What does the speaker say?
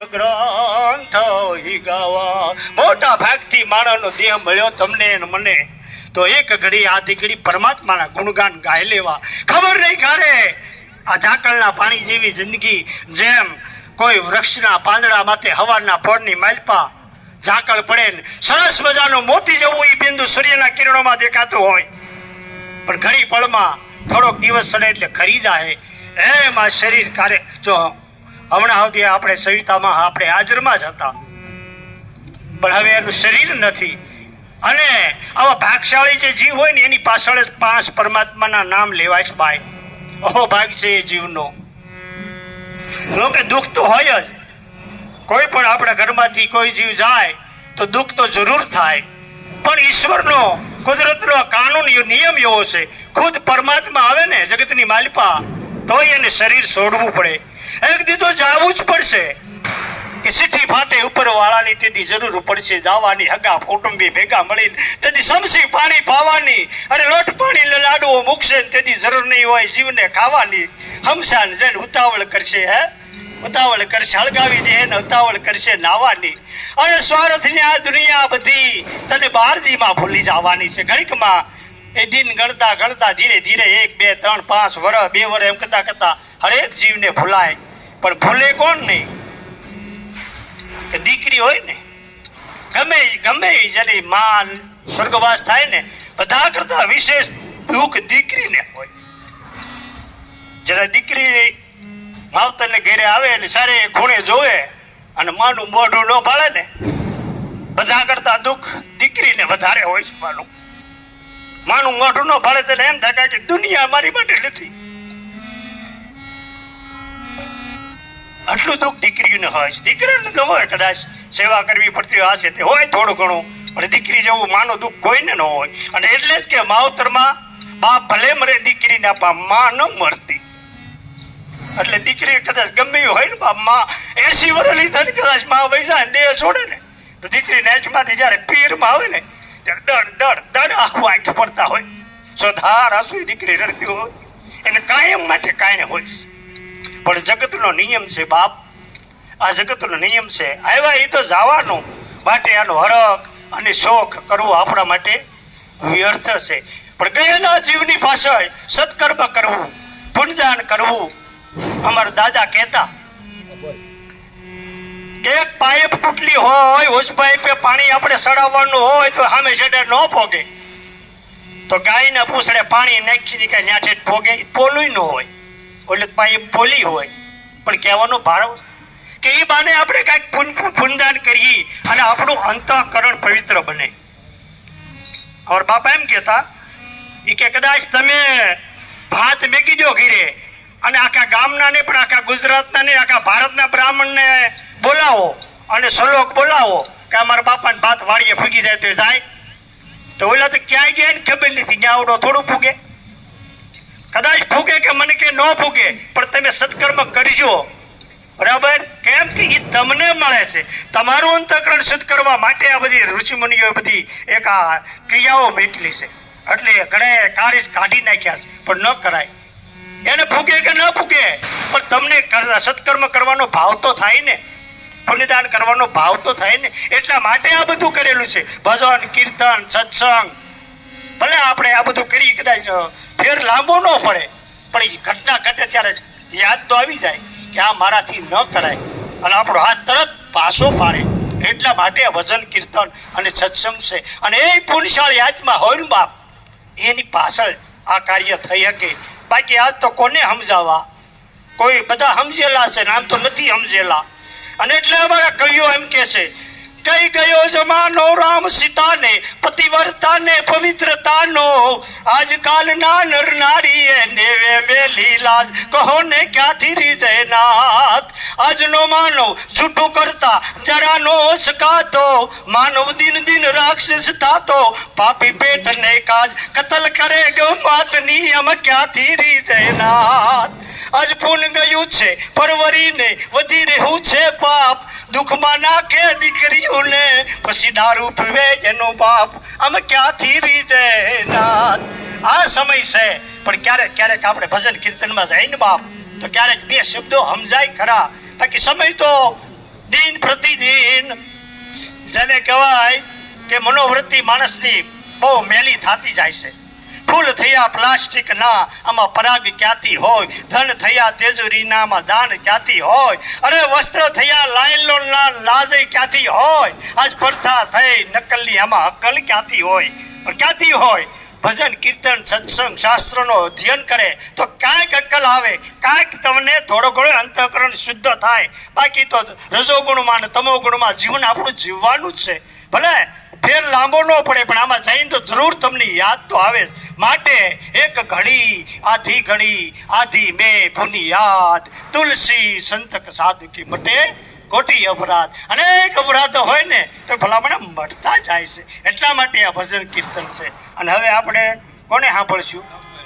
ગ્રંથ હિગાવા ગાવા. મોટા ભાગથી માણસનો દેહ મળ્યો તમને મને. તો એક ઘડી આ દીકરી પરમાત્માના ગુણગાન ગાય લેવા. ખબર નહીં કારે આ ઝાકળના પાણી જેવી જિંદગી જેમ કોઈ વૃક્ષના પાંદડા માથે હવાના પડની માલપા ઝાકળ પડે ને સરસ મજાનું મોતી જેવું એ બિંદુ સૂર્યના કિરણોમાં દેખાતું હોય. પણ ઘણી પળમાં થોડોક દિવસ સડે એટલે ખરી જાય એમાં શરીર કારે જો હમણાં સુધી આપણે સવિતામાં, આપણે હાજરમાં જ હતા. પણ હવે એનું શરીર નથી. અને આવા ભાગશાળી જે જીવ હોય ને, એની પાછળ જ પાંચ પરમાત્માના નામ લેવાય છે ભાઈ ઓહો, ભાગ છે એ જીવનો. જોકે દુઃખ તો હોય જ. કોઈ પણ આપણા ઘરમાંથી કોઈ જીવ જાય, તો દુઃખ તો જરૂર થાય. પણ ઈશ્વરનો કુદરતનો કાનૂન નિયમ એવો છે. ખુદ પરમાત્મા આવે ને, જગતની માલિપા, તોય એને શરીર છોડવું પડે. એક દી તો જાવું જ પડશે. કે સિઠ્ઠી ફાટે ઉપર વાળાની તેથી જરૂર પડશે જવાની. હગા કુટુંબી ભેગા મળીને તેથી સમસી પાણી પાવાની. અને લોટ પાણી લાડુઓ મૂકશે તેથી જરૂર નહીં હોય જીવને ખાવાની. હમસાન જઈને ઉતાવળ કરશે, હે? ઉતાવળ કરશે, હળગાવી દે ને ઉતાવળ કરશે નાવાની. અને સ્વાર્થની આ દુનિયા બધી તને બાર દીમાં ભૂલી જવાની છે. ઘડીકમાં એ દિન ગણતા ગણતા ધીરે ધીરે એક, બે, ત્રણ, પાંચ વર્ષ બે વર્ષ એમ કરતા કરતા હરેક જીવને ભૂલાય. પણ ભૂલે કોણ નહીં? કે દીકરી હોય ને, ગમે ગમે જેની માં સ્વર્ગવાસ થાય ને, બધા કરતા વિશેષ દુઃખ દીકરીને હોય. જ્યારે દીકરી માવતરને ઘેરે આવે ને સારે ખૂણે જોવે અને માનું મોઢું ન પાડે ને, બધા કરતા દુઃખ દીકરીને વધારે હોય છે માનું. માનું મોઢું ન ભાડે તને એમ થાય કે દુનિયા મારી માટે નથી. આટલું દુઃખ દીકરીને હોય છે. દીકરીને તો હોય કદાચ સેવા કરવી પડતી હોય હશે તે હોય થોડું ઘણું. પણ દીકરી જેવું માનું દુઃખ કોઈને ન હોય. અને એટલે જ કે માવતરમાં બાપ ભલે મરે, દીકરીને આપા માં ન મરતી. એટલે દીકરી કદાચ ગમે હોય ને બાપમાં, એસી વર્ષની ને કદાચમાં વૈસા દેહ છોડે ને, તો દીકરી નેચમાંથી જ્યારે પીરમાં આવે ને ત્યારે દડ દડ દડ આખું આંખ પડતા હોય. સોધાર આસુઈ દીકરી રડતી હોય. એને કાયમ માટે કાંઈ હોય પણ જગતનો નિયમ છે, બાપ. આ જગતનો નિયમ છે, આવ્યા એ તો જવાનું માટે આનો હરખ અને શોખ કરવો આપણા માટે વ્યર્થ છે. પણ ગયેલા જીવની પાછળ સત્કર્મ કરવું, પુણ્યદાન કરવું, અમારા દાદા કહેતા એક તૂટલી હોય હોજ પાઇપે પાણી આપણે સડાવવાનું હોય તો સામે છેડે ન ભોગે. તો ગાયના પૂછડે, પાણી નાખી દી કે ન્યાઠે ભોગે? પોલું ન હોય. એટલે પાઇપ પોલી હોય. પણ કહેવાનો ભાવ કે એ બાને આપણે કાંઈક પુન પુનદાન કરીએ અને આપણું અંતઃકરણ પવિત્ર બને. ઓર બાપા એમ કહેતા એ કે કદાચ તમે ભાત મેકી દો ઘીરે અને આખા ગામના ને પણ આખા ગુજરાતના ને આખા ભારતના બ્રાહ્મણને બોલાવો. અને સલોક બોલાવો કે અમારા બાપાને ભાત વાડીએ ફૂગી જાય તો જાય. તો ઓલા તો ક્યાંય ગયા ને ખબર નથી આવડો થોડું ફૂગે. કદાચ ફૂગે કે મને કે ન ફૂગે, પણ તમે સત્કર્મ કરજો. બરાબર? કેમ કે એ તમને મળે છે. તમારું અંતઃકરણ શુદ્ધ કરવા માટે આ બધી ઋષિમુનિઓ બધી એક આ ક્રિયાઓ મેટલી છે. એટલે ઘણે કારીસ કાઢી નાખ્યા છે, પણ ન કરાય. એને ફૂગે કે ન ફૂગે? પણ તમને કર- સત્કર્મ કરવાનો ભાવ તો થાય ને. પુણ્યદાન કરવાનો ભાવ તો થાય ને, એટલા માટે આ બધું કરેલું છે. ભજન, કીર્તન, સત્સંગ. ભલે આપણે આ બધું કરી કદાચ ફેર લાંબો ન પડે, પણ એ ઘટના ઘટે ત્યારે યાદ તો આવી જાય કે આ મારાથી ન કરાય. અને આપણો હાથ તરત પાછો પાડે. એટલા માટે આ ભજન, કીર્તન અને સત્સંગ છે. અને એ પુણ્યશાળી યાદમાં હોય બાપ, એની પાછળ આ કાર્ય થઈ શકે. બાકી આજ તો કોને સમજાવવા? કોઈ બધા સમજેલા છે ને, આમ તો નથી સમજેલા. અને એટલે અમારા કવિઓ એમ કે છે કઈ ગયો જમાનો રામ સીતાને, પતિવ્રતાને, પવિત્રતાનો? આજકાલના નર નારીએ નેવે મેલી લાજ. કહો ને ક્યાંથી રીજયનાથ આજનો માનવ જૂઠું કરતા જરાનો શકાતો માનવ દિન દિન રાક્ષસ થાતો. પાપી પેટ ને કાજ. કતલ કરે ગો માતની અમ ક્યાંથી રીજયનાથ આજ પૂન ગયું છે, પરવરીને વધી રહ્યું છે પાપ. દુઃખમાં નાખે ને પછી દારૂ પીવે જેનો બાપ. આમ ક્યાંથી રીજે નાથ આ સમય છે, પણ ક્યારેક ક્યારેક આપણે ભજન કીર્તનમાં જાય ને બાપ, તો ક્યારેક બે શબ્દો સમજાય ખરા. બાકી સમય તો દિન પ્રતિદિન. જેને કહેવાય કે મનોવૃત્તિ માણસની બહુ મેલી થતી જાય છે. ફૂલ થયા, પ્લાસ્ટિક ના, આમાં પરાગ ક્યાંથી હોય? ધન થયા તેજુરીના આમાં દાન ક્યાંથી હોય? અરે, વસ્ત્ર થયા, લાયલોન લાજે ક્યાંથી હોય? આજ પડથા થઈ નકલની આમાં અકલ ક્યાંથી હોય? પણ ક્યાંથી હોય? ભજન, કીર્તન, સત્સંગ, શાસ્ત્રનો અધ્યયન કરે, તો કાંઈક અક્કલ આવે, કાંઈક તમને થોડો ઘણો અંતઃકરણ શુદ્ધ થાય. બાકી તો રજોગુણમાં ને તમોગુણમાં જીવન આપણું જીવવાનું જ છે. ભલે ફેર લાંબો ન પડે, પણ આમાં જઈને તો જરૂર તમને યાદ તો આવે જ. માટે એક ઘડી, આધી ઘડી, આધી મેં ભૂની યાદ તુલસી સંતક સાધકી મટે ખોટી અપરાધ. અનેક અપરાધો હોય ને, તો ભલામણ મટતા જાય છે. એટલા માટે આ ભજન કીર્તન છે. અને હવે આપણે કોને સાંભળશું?